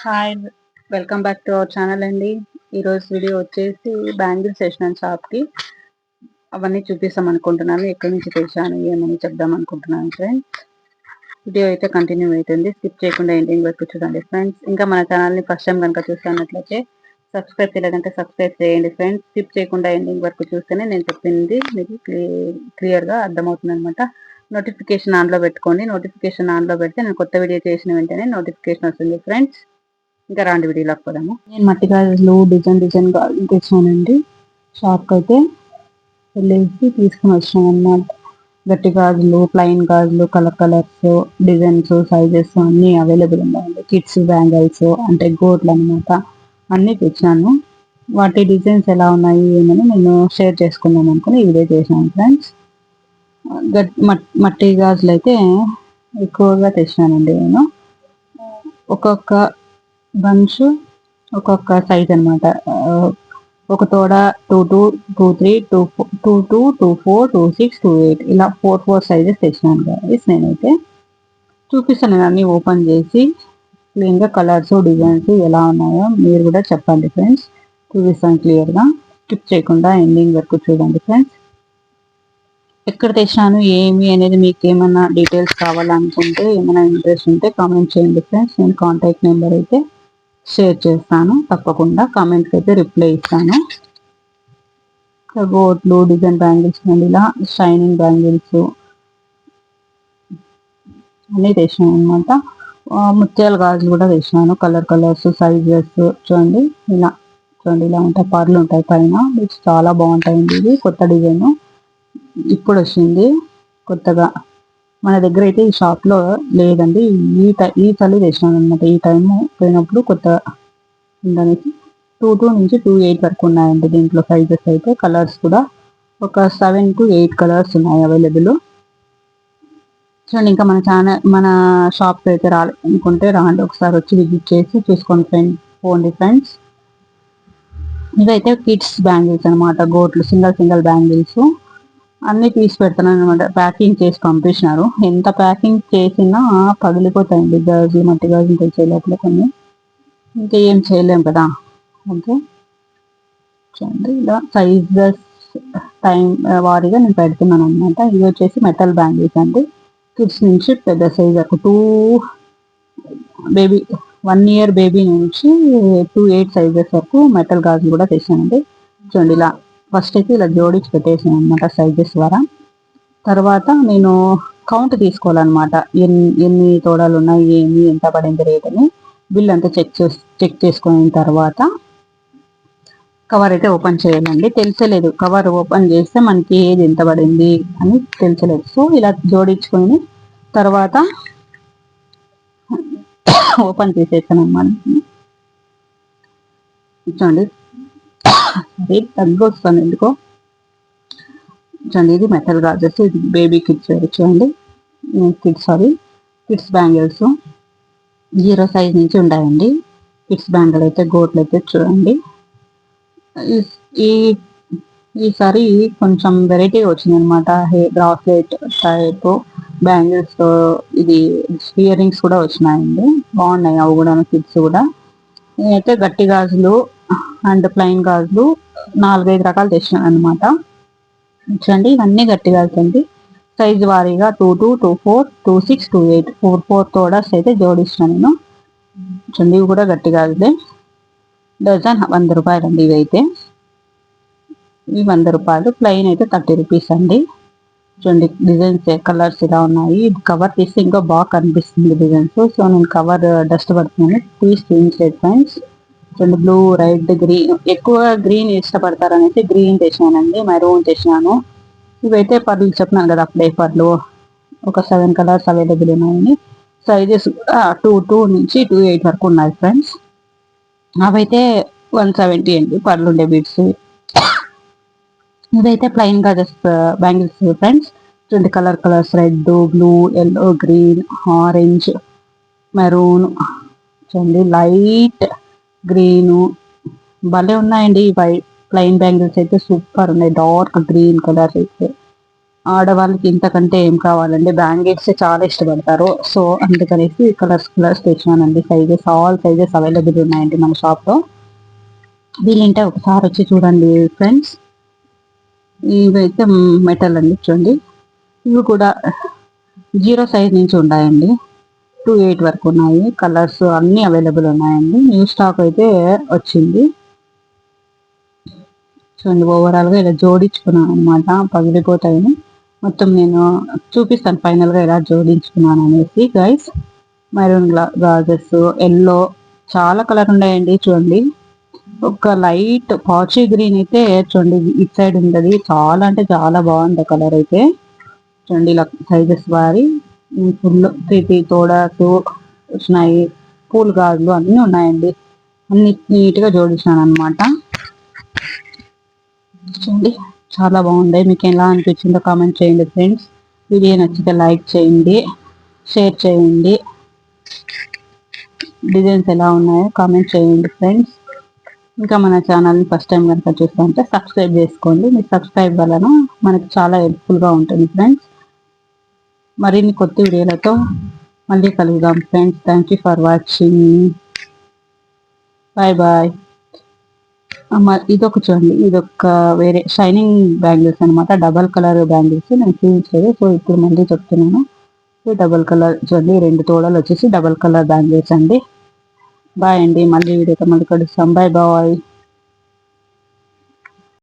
Hi welcome back to our channel అండి. ఈరోజు video వచ్చేసి బ్యాంగిల్స్ వేసినాను షాప్కి అవన్నీ చూపిస్తాం అనుకుంటున్నాను. ఎక్కడి నుంచి తెచ్చాను ఏమని చెప్దాం అనుకుంటున్నాను ఫ్రెండ్స్ వీడియో అయితే కంటిన్యూ అవుతుంది. స్కిప్ చేయకుండా ఎండింగ్ వరకు చూడండి ఫ్రెండ్స్ ఇంకా మన ఛానల్ని ఫస్ట్ టైం కనుక చూస్తున్నట్లయితే సబ్స్క్రైబ్ చేయలేదంటే సబ్స్క్రైబ్ చేయండి ఫ్రెండ్స్ స్కిప్ చేయకుండా ఎండింగ్ వరకు చూస్తేనే నేను చెప్పింది మీకు క్లియర్గా అర్థమవుతుంది అనమాట నోటిఫికేషన్ ఆన్లో పెట్టుకోండి. నోటిఫికేషన్ ఆన్లో పెడితే నేను కొత్త వీడియో చేసిన వెంటనే నోటిఫికేషన్ వస్తుంది ఫ్రెండ్స్ ఇంకా రాండి వీడియోలోకి పోదాము. నేను మట్టి గాజులు డిజైన్ డిజైన్ గాజులు తెచ్చానండి. షాప్కి అయితే వెళ్ళేసి తీసుకుని వచ్చాను అనమాట గట్టి గాజులు ప్లైన్ గాజులు కలర్ కలర్స్ డిజైన్స్ సైజెస్ అన్నీ అవైలబుల్ ఉన్నాయండి. కిడ్స్ బ్యాంగిల్స్ అంటే గోట్లు అనమాట అన్నీ తెచ్చాను. వాటి డిజైన్స్ ఎలా ఉన్నాయి ఏమని నేను షేర్ చేసుకుందాం అనుకుని ఈ వీడియో చేశాను ఫ్రెండ్స్ మట్టి గాజులు అయితే ఎక్కువగా తెచ్చానండి నేను. ఒక్కొక్క బంచ్ ఒక్కొక్క సైజ్ అనమాట ఒక తోడ two two two three two two two two four two six two eight ఇలా ఫోర్ ఫోర్ సైజెస్ తెచ్చినాను గైస్ నేనైతే. చూపిస్తాను నేను అన్ని ఓపెన్ చేసి. క్లీన్గా కలర్స్ డిజైన్స్ ఎలా ఉన్నాయో మీరు కూడా చెప్పండి ఫ్రెండ్స్ చూపిస్తాను క్లియర్గా స్కిప్ చేయకుండా ఎండింగ్ వరకు చూడండి ఫ్రెండ్స్ ఎక్కడ తెచ్చినాను ఏమి అనేది మీకు ఏమైనా డీటెయిల్స్ కావాలనుకుంటే ఏమైనా ఇంట్రెస్ట్ ఉంటే కామెంట్ చేయండి ఫ్రెండ్స్ నేను కాంటాక్ట్ నెంబర్ అయితే షేర్ చేస్తాను. తప్పకుండా కామెంట్కి అయితే రిప్లై ఇస్తాను. గోట్లు డిజైన్ బ్యాంగిల్స్ అండి ఇలా షైనింగ్ బ్యాంగిల్స్ అన్నీ తెచ్చినాను అనమాట ముత్యాల గాజులు కూడా తెచ్చినాను. కలర్ కలర్స్ సైజెస్ చూడండి. ఇలా చూడండి ఇలా ఉంటాయి పర్లు ఉంటాయి పైన. చాలా బాగుంటాయండి ఇది. కొత్త డిజైన్ ఇప్పుడు వచ్చింది. కొత్తగా మన దగ్గర అయితే ఈ షాప్లో లేదండి. ఈ ఈ తల్లి తెచ్చినాను అనమాట ఈ టైం పోయినప్పుడు కొత్త ఉందనేసి టూ టూ నుంచి టూ ఎయిట్ వరకు ఉన్నాయండి దీంట్లో సైజెస్ అయితే. కలర్స్ కూడా ఒక సెవెన్ టు ఎయిట్ కలర్స్ ఉన్నాయి అవైలబుల్ చూడండి ఇంకా మన ఛానల్ మన షాప్కి అయితే రాలనుకుంటే రాండి. ఒకసారి వచ్చి విజిట్ చేసి చూసుకోండి ఫ్రెండ్ పోండి ఫ్రెండ్స్ ఇదైతే కిడ్స్ బ్యాంగిల్స్ అనమాట గోట్లు సింగల్ సింగల్ బ్యాంగిల్స్ అన్ని తీసి పెడుతున్నాను అనమాట ప్యాకింగ్ చేసి పంపించినారు ఎంత ప్యాకింగ్ చేసినా పగిలిపోతాయండి. గాజులు మట్టి గాజులు తెచ్చే లోపల కొన్ని. ఇంకా ఏం చేయలేం కదా. ఓకే. చూడండి ఇలా సైజెస్ టైం వారీగా నేను పెడుతున్నాను అనమాట ఇది వచ్చేసి మెటల్ బ్యాంగిల్స్ అండి. కిడ్స్ నుంచి పెద్ద సైజ్ వరకు two baby one year baby నుంచి టూ ఎయిట్ సైజెస్ వరకు మెటల్ గాజులు కూడా తెచ్చానండి. చూడండి ఇలా ఫస్ట్ అయితే ఇలా జోడించి పెట్టేసాను అనమాట సైజెస్ ద్వారా. తర్వాత నేను కౌంట్ తీసుకోవాలన్నమాట. ఎన్ని ఎన్ని తోడాలు ఉన్నాయి ఏమి ఎంత పడింది రేట్ అని. బిల్ అంతా చెక్ చేసి చెక్ చేసుకున్న తర్వాత కవర్ అయితే ఓపెన్ చేయాలండి. తెలిసలేదు. కవర్ ఓపెన్ చేస్తే మనకి ఏది ఎంత పడింది అని తెలిసలేదు. సో ఇలా జోడించుకొని తర్వాత ఓపెన్ చేసేసాను అన్నమాట చూడండి. అది తగ్గు వస్తుంది ఎందుకో? చూడండి ఇది మెటల్ గాజెస్ ఇది బేబీ కిడ్స్ వేరు చూడండి. Kids sorry kids bangles zero size నుంచి ఉన్నాయండి కిడ్స్ బ్యాంగిల్ అయితే గోట్లు అయితే చూడండి. ఈ ఈసారి కొంచెం వెరైటీ వచ్చింది అనమాట హెయిర్ బ్రాస్లెట్ టైప్ బ్యాంగిల్స్ ఇది ఇయర్ రింగ్స్ కూడా వచ్చినాయండి. బాగున్నాయి అవి కూడా కిడ్స్ కూడా. నేనైతే గట్టి గాజులు అండ్ ప్లెయిన్ గాజులు. నాలుగైదు రకాలు తెచ్చినాను అనమాట చూడండి ఇవన్నీ గట్టిగా గాజులు అండి సైజ్ వారీగా two two two four two six two eight four four తోడర్స్ అయితే జోడిస్తున్నాను నేను. చూడండి ఇవి కూడా గట్టిగా గాజులే డజన్ వంద రూపాయలు అండి ఇవి అయితే. ఇవి వంద రూపాయలు. ప్లెయిన్ అయితే థర్టీ రూపీస్ అండి. చూడండి డిజైన్స్ కలర్స్ ఇలా ఉన్నాయి. కవర్ తీస్తే ఇంకా బాగా కనిపిస్తుంది డిజైన్స్. సో నేను కవర్ డస్ట్ పడుతున్నాను. తీసి చూపించలేదు ఫ్రెండ్స్. రెండు బ్లూ రెడ్ గ్రీన్ ఎక్కువ గ్రీన్ ఇష్టపడతారు అనేసి గ్రీన్ తెచ్చినానండి మెరూన్ తెచ్చినాను. ఇవైతే పర్లు చెప్తున్నాను కదా అప్పుడే పర్లు. ఒక సెవెన్ కలర్స్ అవైలబుల్ ఉన్నాయని. సైజెస్ టూ టూ నుంచి టూ ఎయిట్ వరకు ఉన్నాయి ఫ్రెండ్స్ అవైతే వన్ సెవెంటీ అండి పర్లు ఉండే బీడ్స్ ఇదైతే ప్లెయిన్గా జస్ట్ బ్యాంగిల్స్ ఫ్రెండ్స్ చూడండి colour colours red blue yellow green orange maroon చూడండి లైట్ గ్రీను. భలే ఉన్నాయండి వైట్ ప్లెయిన్ బ్యాంగిల్స్ అయితే సూపర్ ఉన్నాయి. డార్క్ గ్రీన్ కలర్ అయితే. ఆడవాళ్ళకి ఇంతకంటే ఏం కావాలండి? బ్యాంగిల్స్ చాలా ఇష్టపడతారు. సో అందుకనేసి కలర్స్ కలర్స్ తెచ్చినానండి సైజెస్ ఆల్ సైజెస్ అవైలబుల్ ఉన్నాయండి మన షాప్లో. వీలుంటే ఒకసారి వచ్చి చూడండి ఫ్రెండ్స్. ఇవైతే మెటల్ అండి చూడండి. ఇవి కూడా జీరో సైజ్ నుంచి ఉన్నాయండి. టూ ఎయిట్ వరకు ఉన్నాయి. కలర్స్ అన్నీ అవైలబుల్ ఉన్నాయండి. న్యూ స్టాక్ అయితే వచ్చింది. చూడండి ఓవరాల్గా ఇలా జోడించుకున్నాను అనమాట పగిలిపోతాయని. మొత్తం నేను చూపిస్తాను ఫైనల్గా ఇలా జోడించుకున్నాను అనేసి గైస్ మెరూన్ గాజెస్ ఎల్లో చాలా కలర్ ఉన్నాయండి చూడండి. ఒక లైట్ పాచి గ్రీన్ అయితే చూడండి ఇట్ సైడ్ ఉంటుంది. చాలా అంటే చాలా బాగుంది కలర్ అయితే. చూడండి ఇలా సైజెస్ వారి. ఫుల్ త్రీ తోడాస్ వచ్చినాయి పూల్ గాజులు అన్నీ ఉన్నాయండి. అన్ని నీట్గా జోడించినాను అనమాట చూడండి చాలా బాగుంది. మీకు ఎలా అనిపించిందో కామెంట్ చేయండి ఫ్రెండ్స్. వీడియో నచ్చితే లైక్ చేయండి షేర్ చేయండి. డిజైన్స్ ఎలా ఉన్నాయో కామెంట్ చేయండి ఫ్రెండ్స్. ఇంకా మన ఛానల్ని ఫస్ట్ టైం కనుక చూస్తుంటే సబ్స్క్రైబ్ చేసుకోండి. మీ సబ్స్క్రైబ్ వలన మనకి చాలా హెల్ప్ఫుల్గా ఉంటుంది ఫ్రెండ్స్. మరిన్ని కొత్త వీడియోలతో మళ్ళీ కలుగుదాం friends thank you for watching bye bye ఇదొక చూడండి. ఇదొక వేరే షైనింగ్ బ్యాంగిల్స్ అనమాట డబల్ కలర్ బ్యాంగిల్స్ నేను చూపించలేదు. సో ఇప్పుడు మళ్ళీ చెప్తున్నాను. డబల్ కలర్ చూడండి. రెండు తోడలు వచ్చేసి డబల్ కలర్ బ్యాంగిల్స్ అండి. బాయ్ అండి. మళ్ళీ వీడియోతో మళ్ళీ కలుస్తాం బాయ్ బాయ్